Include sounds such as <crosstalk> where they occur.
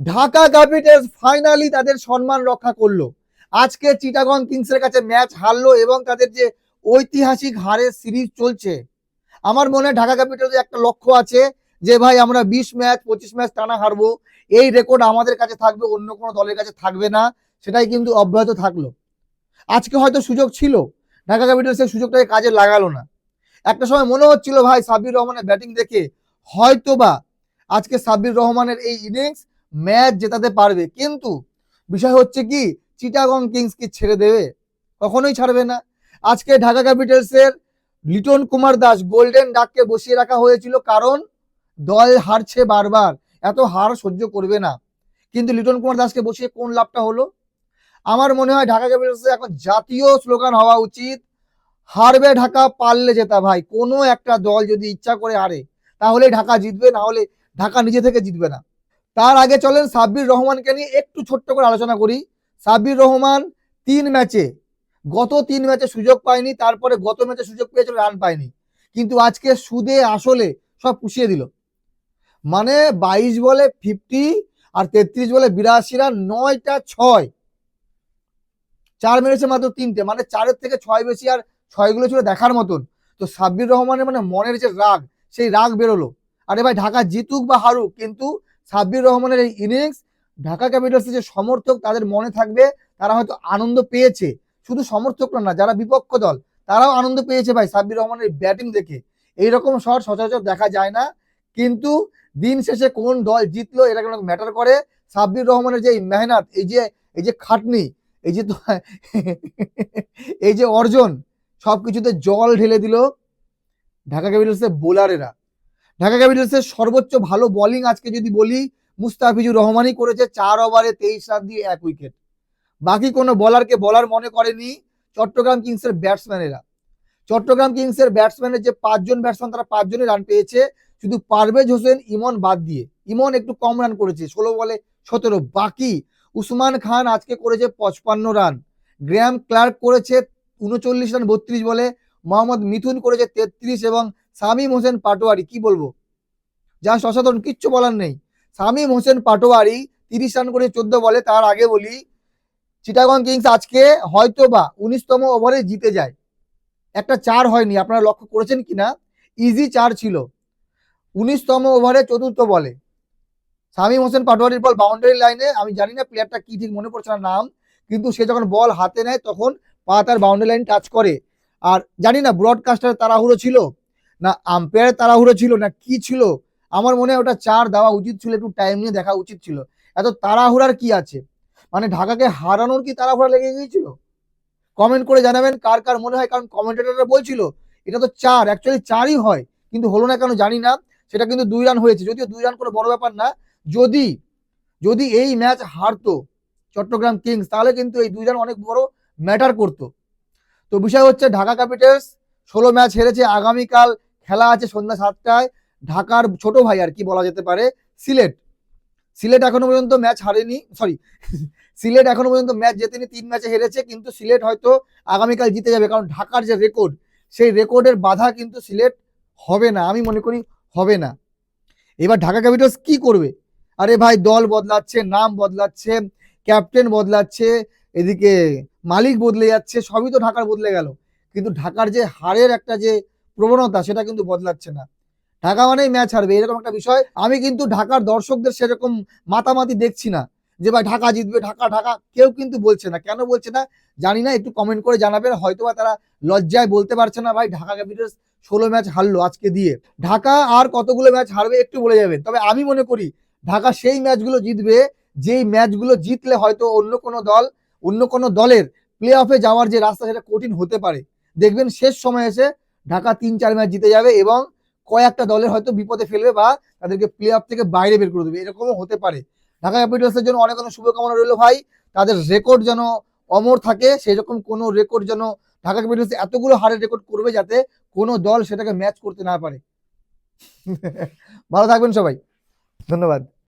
Dhaka Capitals finally তাদের সম্মান রক্ষা করল। আজকে চিটাগং কিংসের কাছে ম্যাচ হারলো এবং তাদের যে ঐতিহাসিক হারের সিরিজ চলছে, আমার মনে হয় ঢাকা ক্যাপিটালসের একটা লক্ষ্য আছে যে ভাই আমরা বিশ ম্যাচ পঁচিশ ম্যাচ টানা হারবো, এই রেকর্ড আমাদের কাছে থাকবে, অন্য কোনো দলের কাছে থাকবে না, সেটাই কিন্তু অব্যাহত থাকল। আজকে হয়তো সুযোগ ছিল, ঢাকা ক্যাপিটালস সেই সুযোগটাকে কাজে লাগালো না। একটা সময় মনে হচ্ছিল ভাই সাব্বির রহমানের ব্যাটিং দেখে হয়তোবা আজকে সাব্বির রহমানের এই ইনিংস ম্যাচ জেতাতে পারবে। কিন্তু বিষয় হচ্ছে কি, চিটাগং কিংস কি ছেড়ে দেবে? কখনোই ছাড়বে না। আজকে ঢাকা ক্যাপিটালসের লিটন কুমার দাস গোল্ডেন ডাককে বসিয়ে রাখা হয়েছিল কারণ দল হারছে বারবার। এত হার সহ্য করবে না। কিন্তু লিটন কুমার দাসকে বসিয়ে কোন লাভটা হলো? আমার মনে হয় ঢাকা ক্যাপিটালসের এখন জাতীয় স্লোগান হওয়া উচিত, হারবে ঢাকা, পারলে জেতা ভাই। কোনো একটা দল যদি ইচ্ছা করে হারে, তাহলে ঢাকা জিতবে, না হলে ঢাকা নিজে থেকে জিতবে না। তার আগে চলেন সাব্বির রহমানকে নিয়ে একটু ছোট্ট করে আলোচনা করি। সাব্বির রহমান তিন ম্যাচে, গত তিন ম্যাচে সুযোগ পায়নি, তারপরে গত ম্যাচে সুযোগ পেয়েছিল, রান পায়নি। কিন্তু আজকে সুদে আসলে সব পুষিয়ে দিল। মানে বাইশ বলে ফিফটি আর তেত্রিশ বলে বিরাশি রান, নয়টা ছয়। চার মেরেছে মাত্র তিনটে মানে চারের থেকে ছয় বেশি আর ছয়গুলো ছিল দেখার মতন। তো সাব্বির রহমানের মানে মনের যে রাগ, সেই রাগ বেরোলো। আরে ভাই, ঢাকা জিতুক বা হারুক, কিন্তু সাব্বির রহমানের এই ইনিংস ঢাকা ক্যাপিটালসের যে সমর্থক তাদের মনে থাকবে, তারা হয়তো আনন্দ পেয়েছে। শুধু সমর্থকরা না, যারা বিপক্ষ দল, তারাও আনন্দ পেয়েছে ভাই সাব্বির রহমানের ব্যাটিং দেখে। এইরকম শট সচরাচর দেখা যায় না। কিন্তু দিন শেষে কোন দল জিতলো, এটা কোনো ম্যাটার করে? সাব্বির রহমানের যে এই মেহনত, এই যে এই যে খাটনি, এই যে এই যে অর্জন, সবকিছুতে জল ঢেলে দিল ঢাকা ক্যাপিটালসের বোলারেরা ঢাকা ক্যাপিটালসের সর্বোচ্চ ভালো বোলিং আজকে যদি বলি, মুস্তাফিজুর রহমানই করেছে চার ওভারে তেইশ রান দিয়ে এক উইকেট বাকি কোনো বলারকে বলার মনে করেনি, চট্টগ্রাম কিংসের ব্যাটসম্যানেরা চট্টগ্রাম কিংসের ব্যাটসম্যানের যে পাঁচজন ব্যাটসম্যান তারা পাঁচজনই রান পেয়েছে। শুধু পারভেজ হোসেন, ইমন বাদ দিয়ে। ইমন একটু কম রান করেছে, ষোলো বলে সতেরো। বাকি উসমান খান আজকে করেছে পঁচপান্ন রান গ্র্যাম ক্লার্ক করেছে উনচল্লিশ রান বত্রিশ বলে মোহাম্মদ মিথুন করেছে তেত্রিশ এবং সামিম হোসেন পাটোয়ারি, কি বলব? যা অসাধারণ কিচ্ছু বলার নেই। সামিম হোসেন পাটোয়ারি তিরিশ রান করে চোদ্দ বলে, তার আগে বলি, চিটাগং কিংস আজকে হয়তো বা উনিশতম ওভারে জিতে যায়। একটা চার হয়নি, আপনারা লক্ষ্য করেছেন কিনা? ইজি চার ছিল। উনিশতম ওভারে চতুর্থ বলে। শামীম হোসেন পাটোয়ারির বল বাউন্ডারি লাইনে আমি জানি না প্লেয়ারটা কি ঠিক মনে পড়ছে না নাম, কিন্তু সে যখন বল হাতে নেয়, তখন পা তার বাউন্ডারি লাইন টাচ করে। আর জানি না ব্রডকাস্টার তাড়াহুড়ো ছিল? না আম্পায়ার তাড়াহুড়ো ছিল? না কি ছিল? আমার মনে হয় ওটা চার দেওয়া উচিত ছিল, একটু টাইম নিয়ে দেখা উচিত ছিল। এত তাড়াহুড়ার কি আছে? মানে ঢাকাকে হারানোর কি তাড়াহুড়া লেগে গিয়েছিল? কমেন্ট করে জানাবেন কার কার মনে হয়, কারণ কমেন্টেটররা বলছিল, এটা তো চার অ্যাকচুয়ালি চারই হয়। কিন্তু হলো না কেন জানি না, সেটা কিন্তু দুই রান হয়েছে। যদিও দুই রান কোনো বড় ব্যাপার না, যদি যদি এই ম্যাচ হারতো চট্টগ্রাম কিংস, তাহলে কিন্তু এই দুই রান অনেক বড় ম্যাটার করতো। তো বিষয় হচ্ছে ঢাকা ক্যাপিটালস ষোলো ম্যাচ হেরেছে, আগামীকাল খেলা আছে সন্ধ্যা সাতটায়। ঢাকার ছোট ভাই আর কি বলা যেতে পারে, সিলেট। সিলেট এখনও পর্যন্ত ম্যাচ হারেনি সরি <laughs> সিলেট এখনও পর্যন্ত ম্যাচ জেতেনি, তিন ম্যাচে হেরেছে, কিন্তু সিলেট হয়তো আগামীকাল জিতে যাবে, কারণ ঢাকার যে রেকর্ড সেই রেকর্ডের বাধা কিন্তু সিলেট হবে না, আমি মনে করি হবে না। এবার ঢাকা ক্যাপিটালস কি করবে? আরে ভাই, দল বদলাচ্ছে, নাম বদলাচ্ছে ক্যাপ্টেন বদলাচ্ছে এদিকে মালিক বদলে যাচ্ছে, সবই তো ঢাকার বদলে গেল। কিন্তু ঢাকার যে হারের একটা যে প্রবণতা, সেটা কিন্তু বদলাচ্ছে না। ঢাকা মানেই ম্যাচ হারবে, এরকম একটা বিষয়। আমি কিন্তু ঢাকার দর্শকদের সেরকম মাতামাতি দেখছি না। যে ভাই, ঢাকা জিতবে, ঢাকা ঢাকা, কেউ কিন্তু বলছে না। কেন বলছে না? জানি না, একটু কমেন্ট করে জানাবেন। হয়তো বা তারা লজ্জায় বলতে পারছে না, ভাই, ঢাকা ক্যাপিটালস ষোলো ম্যাচ হারলো আজকে দিয়ে। ঢাকা আর কতগুলো ম্যাচ হারবে একটু বলে যাবেন। তবে আমি মনে করি, ঢাকা সেই ম্যাচগুলো জিতবে। যেই ম্যাচগুলো জিতলে হয়তো অন্য কোনো দল অন্য কোনো দলের প্লে অফে যাওয়ার যে রাস্তা সেটা কঠিন হতে পারে। দেখবেন শেষ সময় এসে ঢাকা তিন চার ম্যাচ জিতে যাবে এবং কয়েকটা দলের হয়তো বিপদে ফেলবে বা তাদেরকে প্লে অফ থেকে বাইরে বের করে দেবে। এরকমও হতে পারে। ঢাকা ক্যাপিটালসের জন্য অনেক অনেক শুভকামনা রইল ভাই। তাদের রেকর্ড যেন অমর থাকে, সেরকম কোনো রেকর্ড যেন ঢাকা ক্যাপিটালস এতগুলো হারের রেকর্ড করবে যাতে কোনো দল সেটাকে ম্যাচ করতে না পারে। ভালো থাকবেন সবাই। ধন্যবাদ।